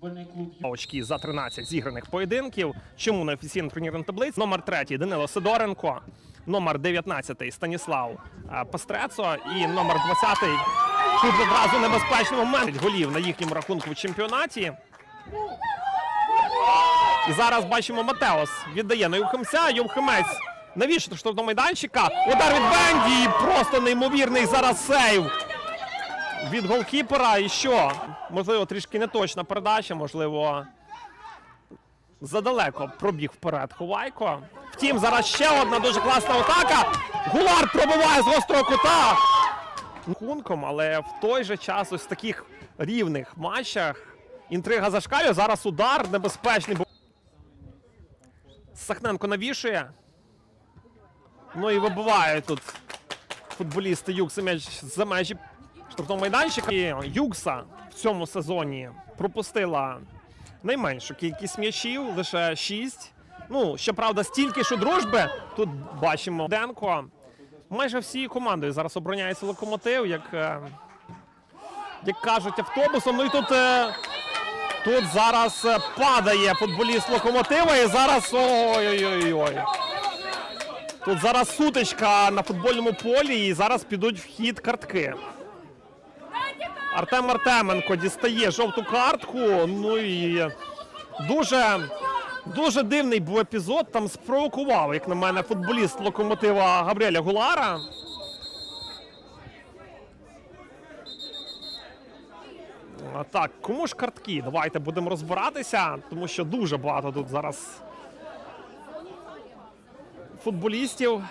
футбольний клуб очки за 13 зіграних поєдинків. Чому на офіційному турнірному таблиці? Номер 3 Данило Сидоренко, номер 19 Станіслав е, Пестрецо і номер 20 тут одразу небезпечний момент голів на їхньому рахунку в чемпіонаті. І зараз бачимо Матеос віддає на Юхимця. Юхимець навіщо штрафного майданчика? Удар від Бенді! Просто неймовірний зараз сейв від голкіпера. І що? Можливо, трішки неточна передача, можливо, задалеко пробіг вперед Ховайко. Втім, зараз ще одна дуже класна атака. Гулар пробиває з гострого кута. Рахунком, але в той же час ось в таких рівних матчах інтрига зашкалює. Зараз удар небезпечний. Сахненко навішує. Ну і вибивають тут футболісти Юкса м'яч за межі штрафного майданчика. І Юкса в цьому сезоні пропустила найменшу кількість м'ячів, лише 6. Ну, щоправда, стільки у дружби. Тут бачимо Денко. Майже всією командою зараз обороняється локомотив, як, е, як кажуть, автобусом. Ну і тут, е, тут зараз е, падає футболіст локомотива, і зараз ой-ой-ой. Тут зараз сутичка на футбольному полі, і зараз підуть в хід картки. Артем Артеменко дістає жовту картку. Ну і дуже, дуже дивний був епізод. Там спровокував, як на мене, футболіст локомотива Габріеля Гулара. Так, кому ж картки? Давайте будемо розбиратися, тому що дуже багато тут зараз футболістів.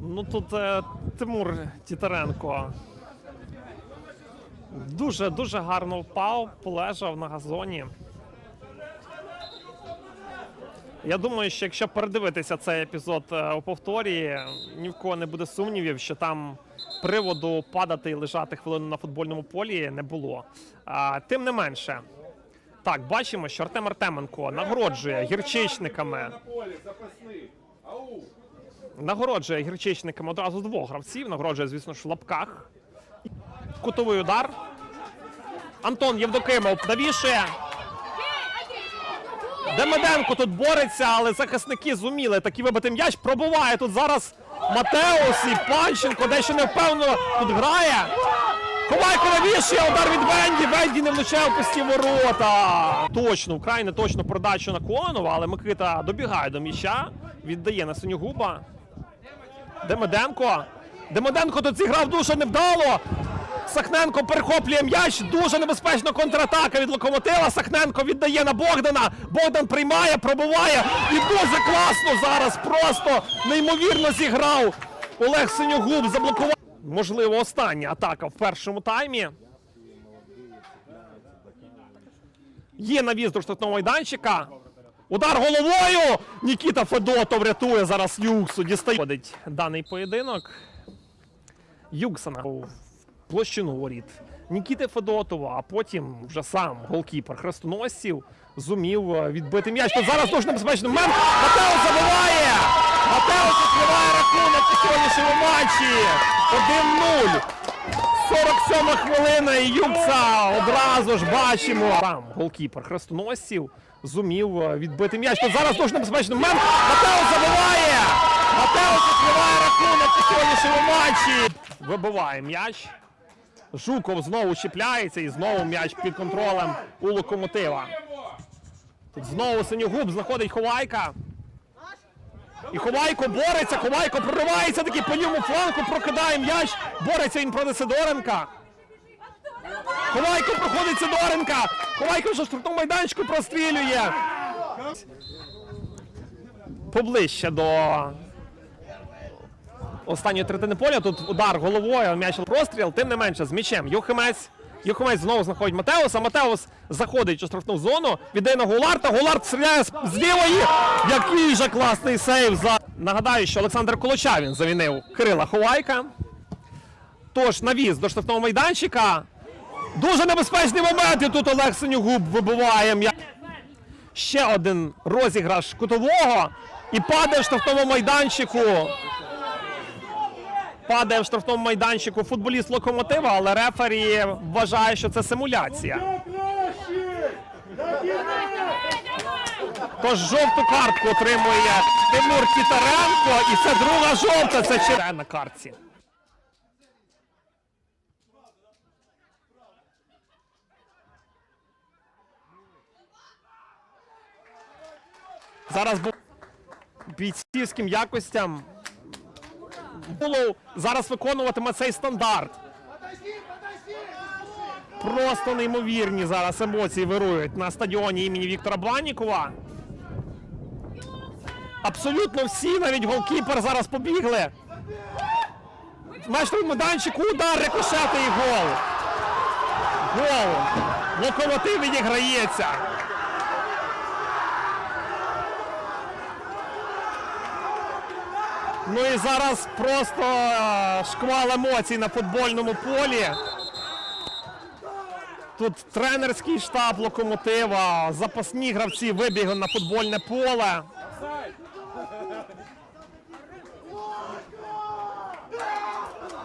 Ну тут е, Тимур Тітаренко дуже дуже гарно впав, полежав на газоні. Я думаю, що якщо передивитися цей епізод е, у повторі, ні в кого не буде сумнівів, що там приводу падати і лежати хвилину на футбольному полі не було. А, тим не менше, так, бачимо, що Артем Артеменко нагороджує гірчичниками. Нагороджує гірчичниками одразу двох гравців. Нагороджує, звісно ж, в лапках. Кутовий удар. Антон Євдокимов навішує. Демиденко тут бореться, але захисники зуміли таки вибити м'яч. Пробуває тут зараз Матеус і Панченко дещо не впевнено тут грає. Ховайко навішує, удар від Венді. Венді не влучає в пусті ворота. Точно, вкрай не точно передачу на Конова, але Микита добігає до м'яча, віддає на Синьогуба. Демиденко. Демиденко тут зіграв дуже невдало. Сахненко перехоплює м'яч. Дуже небезпечна контратака від локомотива. Сахненко віддає на Богдана. Богдан приймає, пробиває. І дуже класно зараз. Просто неймовірно зіграв. Олег Синьогуб заблокував. Можливо, остання атака в першому таймі. Є навіз до штатного майданчика. Удар головою. Нікіта Федотов рятує зараз Юксу. Дістає даний поєдинок. Юксана в площину воріт. Нікіти Федотова, а потім вже сам голкіпер хрестоносців зумів е, відбити м'яч. Тут зараз дуже небезпечний момент. Матео забиває! Матео сьогоднішньому матчі. 1-0. 47 хвилина і Юкса одразу ж бачимо. Сам голкіпер хрестоносців зумів е, відбити м'яч. Тут зараз дуже небезпечний момент. Матео забиває! Матео відкриває рахунок у сьогоднішньому матчі. Вибиває м'яч. Жуков знову чіпляється і знову м'яч під контролем у локомотива. Тут знову синьогуб знаходить Ховайка. І Ховайко бореться, Ховайко проривається таки по ньому фланку, прокидає м'яч. Бореться він проти Сидоренка. Ховайко проходить Сидоренка. Ховайко вже штрафному майданчику прострілює. Поближче до останньої третини поля. Тут удар головою, м'яч простріл. Тим не менше, з м'ячем. Юхимець Юхомець знову знаходить Матеуса. Матеус заходить у штрафну зону, віддає на Гуларта. Гуларт стріляє з лівої. Який же класний сейв за. Нагадаю, що Олександр Колочавін замінив Кирила Ховайка. Тож навіз до штрафного майданчика. Дуже небезпечний момент. І тут Олег Синюгуб вибиває м'я. Ще один розіграш кутового. І падає в штрафному майданчику. Падає в штрафному майданчику футболіст локомотива, але рефері вважає, що це симуляція. Тож жовту картку отримує Тимур Тітаренко, і це друга жовта. Це червона на картці. Зараз бійцівським якостям. Було зараз виконуватиме цей стандарт. Просто неймовірні зараз емоції вирують на стадіоні імені Віктора Бланікова. Абсолютно всі, навіть голкіпер зараз побігли. Майстер майданчику удар, рикошети і гол. Гол. Локомотив відіграється. Ну і зараз просто шквал емоцій на футбольному полі. Тут тренерський штаб локомотива, запасні гравці вибігли на футбольне поле.